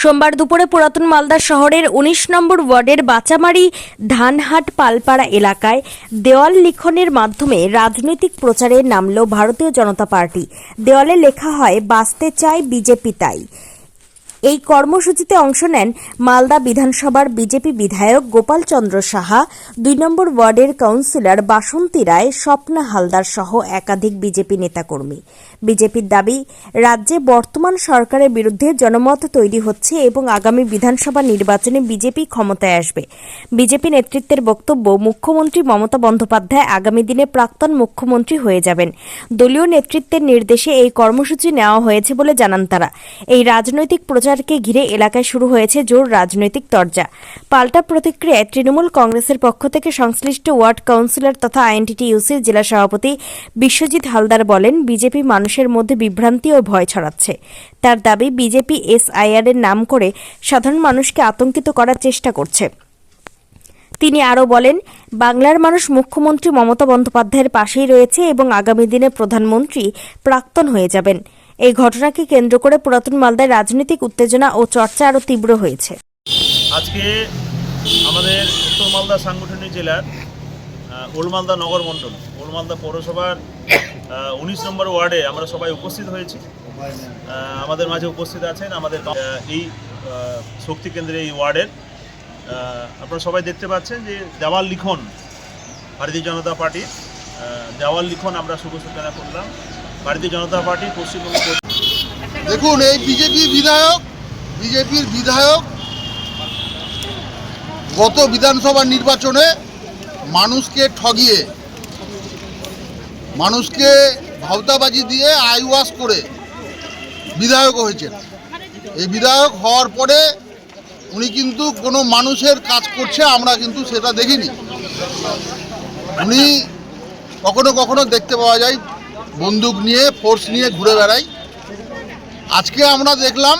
সোমবার দুপুরে পুরাতন মালদা শহরের উনিশ নম্বর ওয়ার্ডের বাচামারি ধানহাট পালপাড়া এলাকায় দেওয়াল লিখনের মাধ্যমে রাজনৈতিক প্রচারে নামল ভারতীয় জনতা পার্টি। দেওয়ালে লেখা হয়, বাঁচতে চায় বিজেপি তাই। এই কর্মসূচিতে অংশ নেন মালদা বিধানসভার বিজেপি বিধায়ক গোপাল চন্দ্র সাহা, দুই নম্বর ওয়ার্ডের কাউন্সিলর বাসন্তী রায়, স্বপ্না হালদার সহ একাধিক বিজেপি নেতাকর্মী। বিজেপির দাবি, রাজ্যে বর্তমান সরকারের বিরুদ্ধে জনমত তৈরি হচ্ছে এবং আগামী বিধানসভা নির্বাচনে বিজেপি ক্ষমতায় আসবে। বিজেপি নেতৃত্বের বক্তব্য, মুখ্যমন্ত্রী মমতা বন্দ্যোপাধ্যায় আগামী দিনে প্রাক্তন মুখ্যমন্ত্রী হয়ে যাবেন। দলীয় নেতৃত্বের নির্দেশে এই কর্মসূচি নেওয়া হয়েছে বলে জানান তারা। এই রাজনৈতিক প্রচারকে ঘিরে এলাকায় শুরু হয়েছে জোর রাজনৈতিক তরজা। পাল্টা প্রতিক্রিয়ায় তৃণমূল কংগ্রেসের পক্ষ থেকে সংশ্লিষ্ট ওয়ার্ড কাউন্সিলর তথা আইএনটিটিইউসির জেলা সভাপতি বিশ্বজিৎ হালদার বলেন, বিজেপি মানুষের মধ্যে বিভ্রান্তি ও ভয় ছড়াচ্ছে। তার দাবি, বিজেপি এসআইআর এর নাম করে সাধারণ মানুষকে আতঙ্কিত করার চেষ্টা করছে। তিনি আরও বলেন, বাংলার মানুষ মুখ্যমন্ত্রী মমতা বন্দ্যোপাধ্যায়ের পাশেই রয়েছে এবং আগামী দিনে প্রধানমন্ত্রী প্রাক্তন হয়ে যাবেন। এই ঘটনাকে কেন্দ্র করে পুরাতন মালদায় রাজনৈতিক উত্তেজনা ও চর্চা আরও তীব্র হয়েছে। আজকে আমাদের উত্তর মালদা সাংগঠনিক জেলার আহ, ওল্ড মালদা নগর মণ্ডল ওল্ড মালদা পৌরসভার উনিশ নম্বর ওয়ার্ডে আমরা সবাই উপস্থিত হয়েছি। আমাদের মাঝে উপস্থিত আছেন আমাদের এই শক্তি কেন্দ্রে এই ওয়ার্ডের। আপনারা সবাই দেখতে পাচ্ছেন যে দেওয়াল লিখন ভারতীয় জনতা পার্টির দেওয়াল লিখন আমরা শুভ সূচনা করলাম। ভারতীয় জনতা পার্টি, পশ্চিমবঙ্গ দেখুন, এই বিজেপি বিধায়ক, বিজেপির বিধায়ক গত বিধানসভা নির্বাচনে মানুষকে ঠগিয়ে, মানুষকে ভাওতাবাজি দিয়ে আইওয়াশ করে বিধায়ক হয়েছেন। এই বিধায়ক হওয়ার পরে উনি কিন্তু কোনো মানুষের কাজ করছে, আমরা কিন্তু সেটা দেখিনি। উনি কখনো কখনো দেখতে পাওয়া যায় বন্দুক নিয়ে ফোর্স নিয়ে ঘুরে বেড়াই। আজকে আমরা দেখলাম